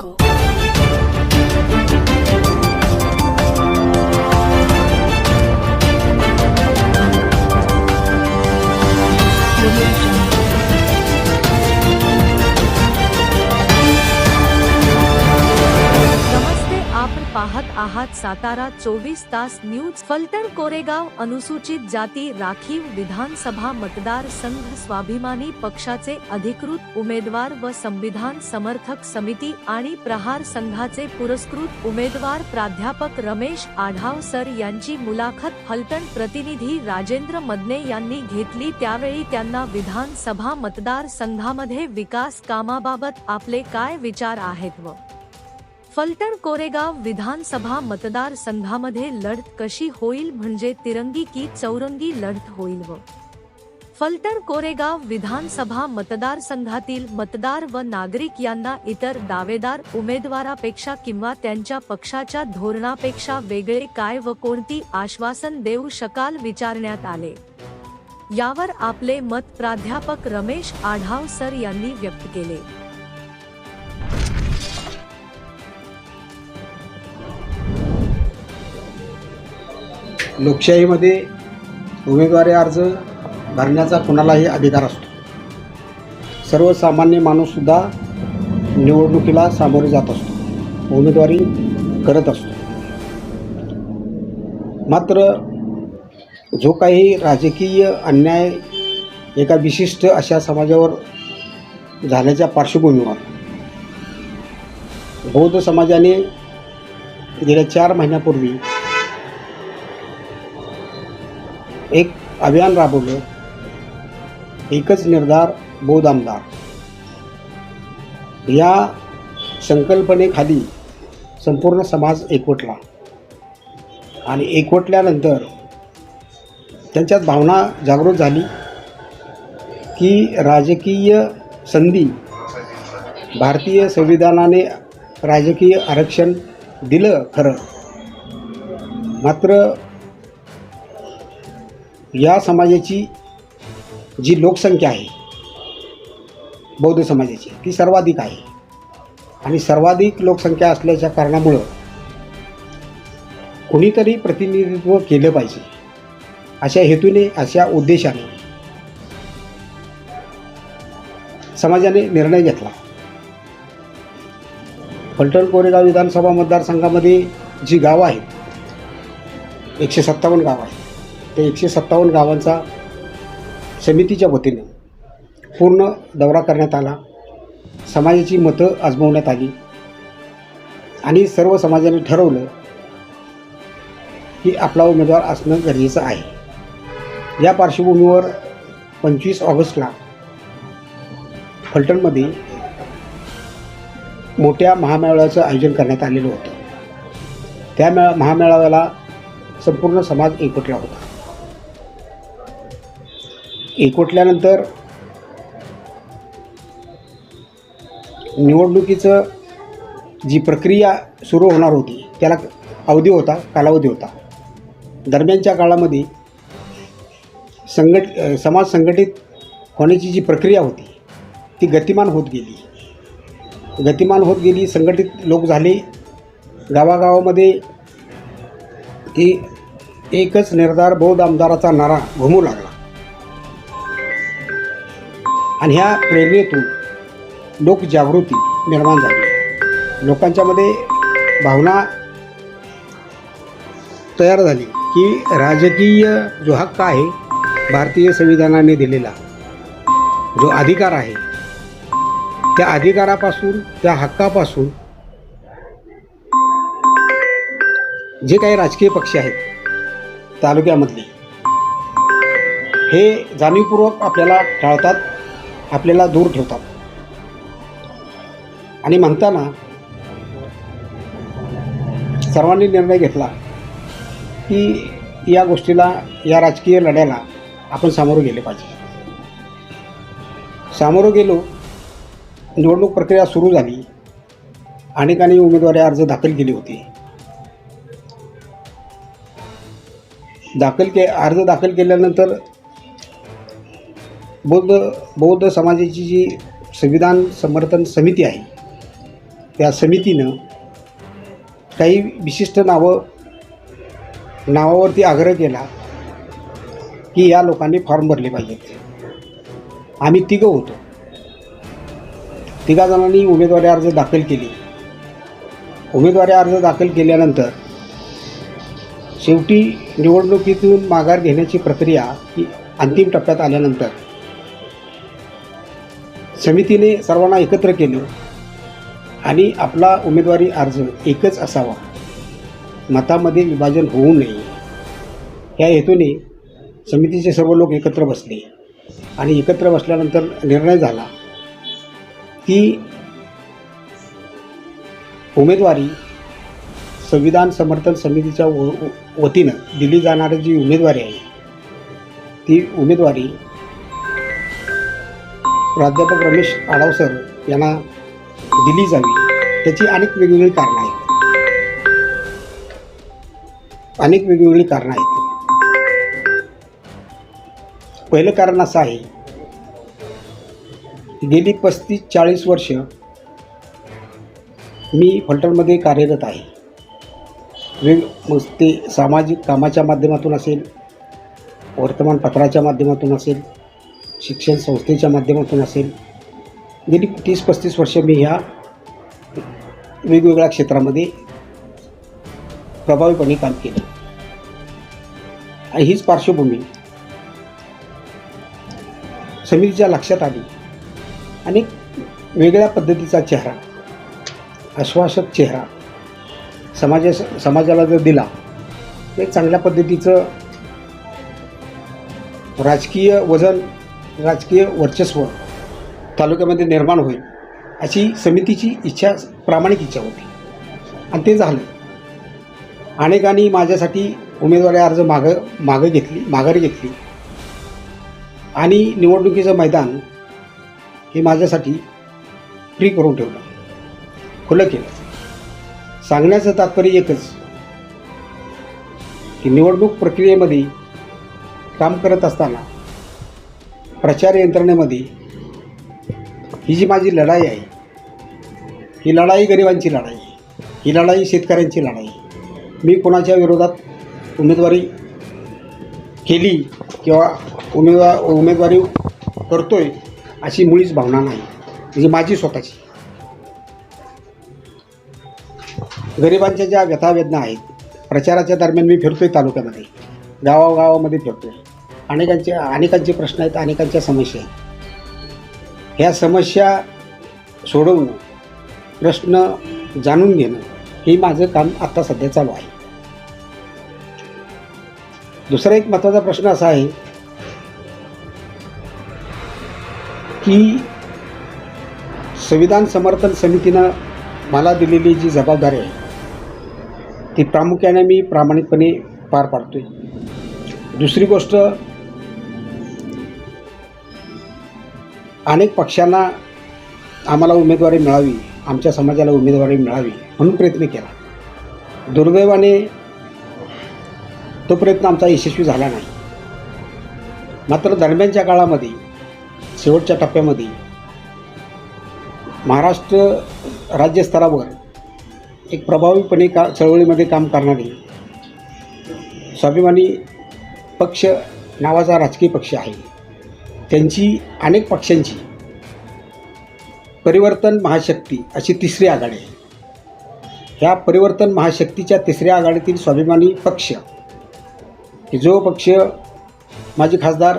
jungle. पाहत सातारा चोवीस तास न्यूज. फलटण कोरेगाव अनुसूचित जाती राखीव विधानसभा मतदार संघ स्वाभिमानी पक्षाचे अधिकृत उमेदवार व संविधान समर्थक समिती आणि प्रहार संघाचे पुरस्कृत उमेदवार प्राध्यापक रमेश आढाव सर यांची मुलाखत फलटण प्रतिनिधी राजेंद्र मदने यांनी घेतली. त्यावेळी त्यांना विधानसभा मतदार संघामध्ये विकास कामाबाबत आपले काय विचार आहेत व फलटण कोरेगाव विधानसभा मतदार संघामध्ये लढत कशी होईल म्हणजे तिरंगी की चौरंगी लढत होईल व? फलटण कोरेगाव विधानसभा मतदारसंघातील मतदार व नागरिक यांना इतर दावेदार उमेदवारापेक्षा किंवा त्यांच्या पक्षाच्या धोरणापेक्षा वेगळे काय व कोणती आश्वासन देऊ शकाल विचारण्यात आले. यावर आपले मत प्राध्यापक रमेश आढाव सर यांनी व्यक्त केले. लोकशाहीमध्ये उमेदवारी अर्ज भरण्याचा कुणालाही अधिकार असतो. सर्वसामान्य माणूससुद्धा निवडणुकीला सामोरे जात असतो. उमेदवारी करत असतो. मात्र जो काही राजकीय अन्याय एका विशिष्ट अशा समाजावर झाल्याच्या पार्श्वभूमीवर बौद्ध समाजाने गेल्या चार महिन्यापूर्वी एक अभियान राबवलं. एकच निर्धार बौद्ध आमदार. या संकल्पनेखाली संपूर्ण समाज एकवटला. आणि एकवटल्यानंतर त्यांच्यात भावना जागृत झाली की राजकीय संधी भारतीय संविधानाने राजकीय आरक्षण दिलं खरं. मात्र या समाजाची जी लोकसंख्या आहे बौद्ध समाजाची ती सर्वाधिक आहे. आणि सर्वाधिक लोकसंख्या असल्याच्या कारणामुळं कुणीतरी प्रतिनिधित्व केलं पाहिजे अशा हेतूने अशा उद्देशाने समाजाने निर्णय घेतला. फलटण कोरेगाव विधानसभा मतदारसंघामध्ये जी गावं आहेत एकशे सत्तावन्न गावं आहेत त्या एकशे सत्तावन्न गावांचा समितीच्या वतीने पूर्ण दौरा करण्यात आला. समाजाची मतं आजमावण्यात आली. आणि सर्व समाजाने ठरवलं की आपला उमेदवार असणं गरजेचं आहे. या पार्श्वभूमीवर पंचवीस ऑगस्टला फलटणमध्ये मोठ्या महामेळाव्याचं आयोजन करण्यात आलेलं होतं. त्या मेळा महामेळाव्याला संपूर्ण समाज एकवटला होता. एकवटल्यानंतर निवडणुकीचं जी प्रक्रिया सुरू होणार होती त्याला अवधी होता कालावधी होता. दरम्यानच्या काळामध्ये संघट समाज संघटित होण्याची जी प्रक्रिया होती ती गतिमान होत गेली. गतिमान होत गेली संघटित लोक झाले. गावागावामध्ये की एकच निर्धार बौद्ध आमदाराचा नारा घुमू लागला. आणि ह्या प्रेरणेतून लोकजागृती निर्माण झाली. लोकांच्यामध्ये भावना तयार झाली की राजकीय जो हक्क आहे भारतीय संविधानाने दिलेला जो अधिकार आहे त्या अधिकारापासून त्या हक्कापासून जे काही राजकीय पक्ष आहेत तालुक्यामधले हे जाणीवपूर्वक आपल्याला टाळतात. आपल्याला दूर ठेवतात. आणि म्हणताना सर्वांनी निर्णय घेतला की या गोष्टीला या राजकीय लढ्याला आपण सामोरं गेले पाहिजे. सामोरं गेलो निवडणूक प्रक्रिया सुरू झाली अनेकांनी उमेदवारी अर्ज दाखल केले होते. दाखल के अर्ज दाखल केल्यानंतर बौद्ध बौद्ध समाजाची जी संविधान समर्थन समिती आहे त्या समितीनं काही विशिष्ट नावं नावावरती आग्रह केला की या लोकांनी फॉर्म भरले पाहिजेत. आम्ही तिघं होतो. तिघा जणांनी उमेदवारी अर्ज दाखल केली. उमेदवारी अर्ज दाखल केल्यानंतर शेवटी निवडणुकीतून माघार घेण्याची प्रक्रिया ही अंतिम टप्प्यात आल्यानंतर समितीने सर्वांना एकत्र केलं आणि आपला उमेदवारी अर्ज एकच असावा. मतामध्ये विभाजन होऊ नये. या हेतूने समितीचे सर्व लोक एकत्र बसले आणि एकत्र बसल्यानंतर निर्णय झाला की उमेदवारी संविधान समर्थन समितीच्या व वतीनं दिली जाणारी जी उमेदवारी आहे ती उमेदवारी प्राध्यापक रमेश आडाव सर यांना दिली जावी. त्याची अनेक वेगवेगळी कारणं आहेत. अनेक वेगवेगळी कारणं आहेत. पहिलं कारण असं आहे गेली पस्तीस चाळीस वर्ष मी फलटणमध्ये कार्यरत आहे. वेग मग ते सामाजिक कामाच्या माध्यमातून असेल वर्तमानपत्राच्या माध्यमातून असेल शिक्षण संस्थेच्या माध्यमातून असेल. गेली तीस पस्तीस वर्ष मी ह्या वेगवेगळ्या क्षेत्रामध्ये प्रभावीपणे काम केलं. आणि हीच पार्श्वभूमी समितीच्या लक्षात आली. आणि वेगळ्या पद्धतीचा चेहरा आश्वासक चेहरा समाजा समाजाला जर दिला तर चांगल्या पद्धतीचं राजकीय वजन राजकीय वर्चस्व तालुक्यामध्ये निर्माण होईल अशी समितीची इच्छा प्रामाणिक इच्छा होती. आणि ते झालं. अनेकांनी माझ्यासाठी उमेदवारी अर्ज मागं मागं घेतली माघारी घेतली. आणि निवडणुकीचं मैदान हे माझ्यासाठी फ्री करून ठेवलं. खुलं केलं. सांगण्याचं तात्पर्य एकच की निवडणूक प्रक्रियेमध्ये काम करत असताना प्रचार यंत्रणेमध्ये ही जी माझी लढाई आहे ही लढाई गरिबांची लढाई ही लढाई शेतकऱ्यांची लढाई मी कोणाच्या विरोधात उमेदवारी केली किंवा उमेदवार उमेदवारी करतो आहे अशी मुळीच भावना नाही. म्हणजे माझी स्वतःची. गरिबांच्या ज्या व्यथावेदना आहेत प्रचाराच्या दरम्यान मी फिरतोय तालुक्यामध्ये. गावागावामध्ये फिरतोय. अनेकांचे अनेकांचे प्रश्न आहेत अनेकांच्या समस्या आहेत. ह्या समस्या सोडवणं प्रश्न जाणून घेणं हे माझं काम आत्ता सध्या चालू आहे. दुसरा एक महत्त्वाचा प्रश्न असा आहे की संविधान समर्थन समितीनं मला दिलेली जी जबाबदारी आहे ती प्रामुख्याने मी प्रामाणिकपणे पार पाडतोय. दुसरी गोष्ट अनेक पक्षांना आम्हाला उमेदवारी मिळावी आमच्या समाजाला उमेदवारी मिळावी म्हणून प्रयत्न केला. दुर्दैवाने तो प्रयत्न आमचा यशस्वी झाला नाही. मात्र दरम्यानच्या काळामध्ये शेवटच्या टप्प्यामध्ये महाराष्ट्र राज्यस्तरावर एक प्रभावीपणे का चळवळीमध्ये काम करणारी स्वाभिमानी पक्ष नावाचा राजकीय पक्ष आहे. त्यांची अनेक पक्षांची परिवर्तन महाशक्ती अशी तिसरी आघाडी आहे. ह्या परिवर्तन महाशक्तीच्या तिसऱ्या आघाडीतील स्वाभिमानी पक्ष. की जो पक्ष माझे खासदार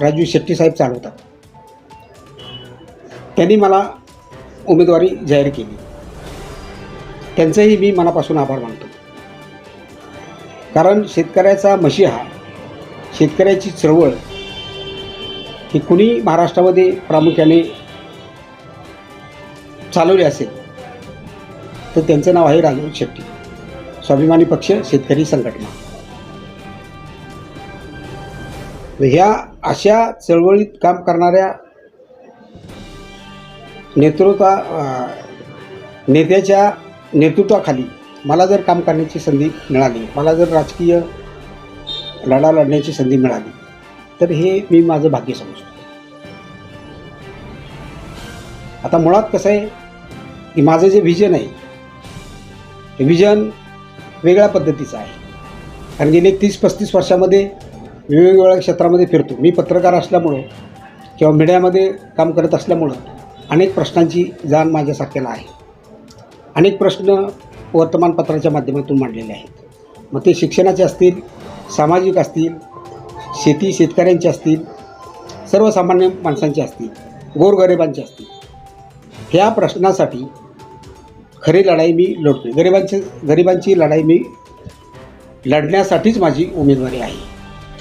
राजू शेट्टी साहेब चालवतात. त्यांनी मला उमेदवारी जाहीर केली. त्यांचंही मी मनापासून आभार मानतो. कारण शेतकऱ्याचा मशिहा शेतकऱ्याची चळवळ ही कुणी महाराष्ट्रामध्ये प्रामुख्याने चालवली असेल तर त्यांचं नाव आहे राजू शेट्टी. स्वाभिमानी पक्ष शेतकरी संघटना. ह्या अशा चळवळीत काम करणाऱ्या नेतृत्वा नेत्याच्या नेतृत्वाखाली मला जर काम करण्याची संधी मिळाली मला जर राजकीय लढा लढण्याची संधी मिळाली तर हे मी माझं भाग्य समजतो. आता मुळात कसं आहे की माझं जे व्हिजन आहे हे व्हिजन वेगळ्या पद्धतीचं आहे. कारण गेले तीस पस्तीस वर्षामध्ये वेगवेगळ्या क्षेत्रामध्ये फिरतो. मी पत्रकार असल्यामुळं किंवा मीडियामध्ये काम करत असल्यामुळं अनेक प्रश्नांची जाण माझ्यासारख्याला आहे. अनेक प्रश्न वर्तमानपत्राच्या माध्यमातून मांडलेले आहेत. मग ते शिक्षणाचे असतील सामाजिक असतील शेती शेतकऱ्यांचे असतील सर्वसामान्य माणसांचे असतील गोरगरिबांचे असतील ह्या प्रश्नासाठी खरी लढाई मी लढतो गरिबांची गरिबांची लढाई मी लढण्यासाठीच माझी उमेदवारी आहे.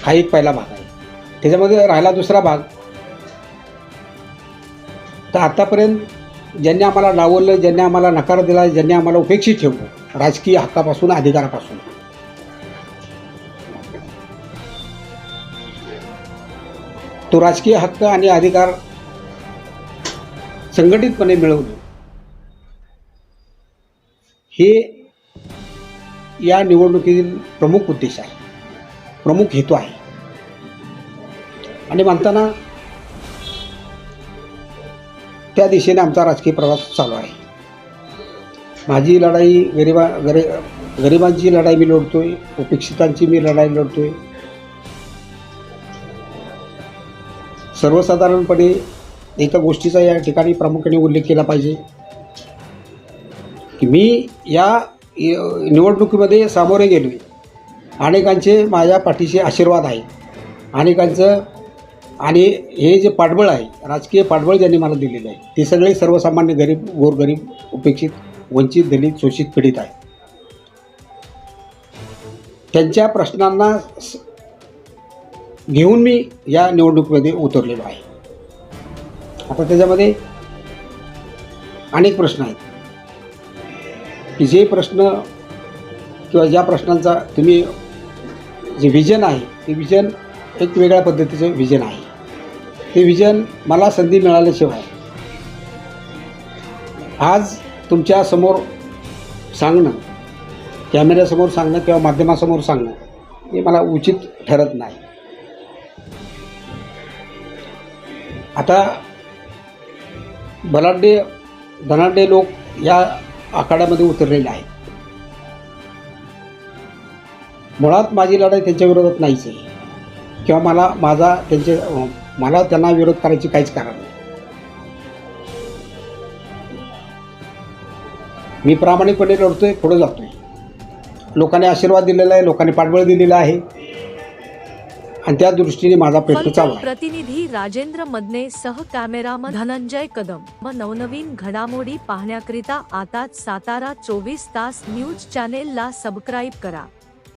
हा एक पहिला भाग आहे. त्याच्यामध्ये राहिला दुसरा भाग. तर आत्तापर्यंत ज्यांनी आम्हाला डावललं ज्यांनी आम्हाला नकार दिला ज्यांनी आम्हाला उपेक्षित ठेवलं राजकीय हक्कापासून अधिकारापासून. तो राजकीय हक्क आणि अधिकार संघटितपणे मिळवणे. हे या निवडणुकीतील प्रमुख उद्देश आहे. प्रमुख हेतू आहे. आणि म्हणताना त्या दिशेने आमचा राजकीय प्रवास चालू आहे. माझी लढाई गरिबा गरी गरिबांची लढाई मी लढतोय उपेक्षितांची मी लढाई लढतोय. सर्वसाधारणपणे एका गोष्टीचा या ठिकाणी प्रामुख्याने उल्लेख केला पाहिजे. की मी या निवडणुकीमध्ये सामोरे गेलो अनेकांचे माझ्या पाठीशी आशीर्वाद आहे. अनेकांचं आणि हे जे पाठबळ आहे राजकीय पाठबळ ज्यांनी मला दिलेलं आहे ते सगळे सर्वसामान्य गरीब गोरगरीब उपेक्षित वंचित दलित शोषित पीडित आहे त्यांच्या प्रश्नांना स- घेऊन मी या निवडणुकीमध्ये उतरलेलो आहे. आता त्याच्यामध्ये अनेक प्रश्न आहेत. की जे प्रश्न किंवा ज्या प्रश्नांचा तुम्ही जे विजन आहे ते विजन एक वेगळ्या पद्धतीचं विजन आहे. ते विजन मला संधी मिळाल्याशिवाय आज तुमच्यासमोर सांगणं कॅमेऱ्यासमोर सांगणं किंवा माध्यमासमोर सांगणं हे मला उचित ठरत नाही. आता बलाढ्य धनाढ्य लोक या आखाड्यामध्ये उतरलेले आहेत. मुळात माझी लढाई त्यांच्या विरोधात नाहीच आहे. किंवा मला माझा त्यांचे मला त्यांना विरोध करायची काहीच कारण नाही. मी प्रामाणिकपणे लढतोय पुढे जातोय. लोकांनी आशीर्वाद दिलेला आहे लोकांनी पाठबळ दिलेलं आहे. आणि त्या दृष्टीने माझा प्रयत्न चालू प्रतिनिधी राजेंद्र मदने सह कॅमेरामन धनंजय कदम. व नवनवीन घडामोडी पाहण्याकरिता आताच सातारा चोवीस तास न्यूज चॅनेलला सबस्क्राईब करा.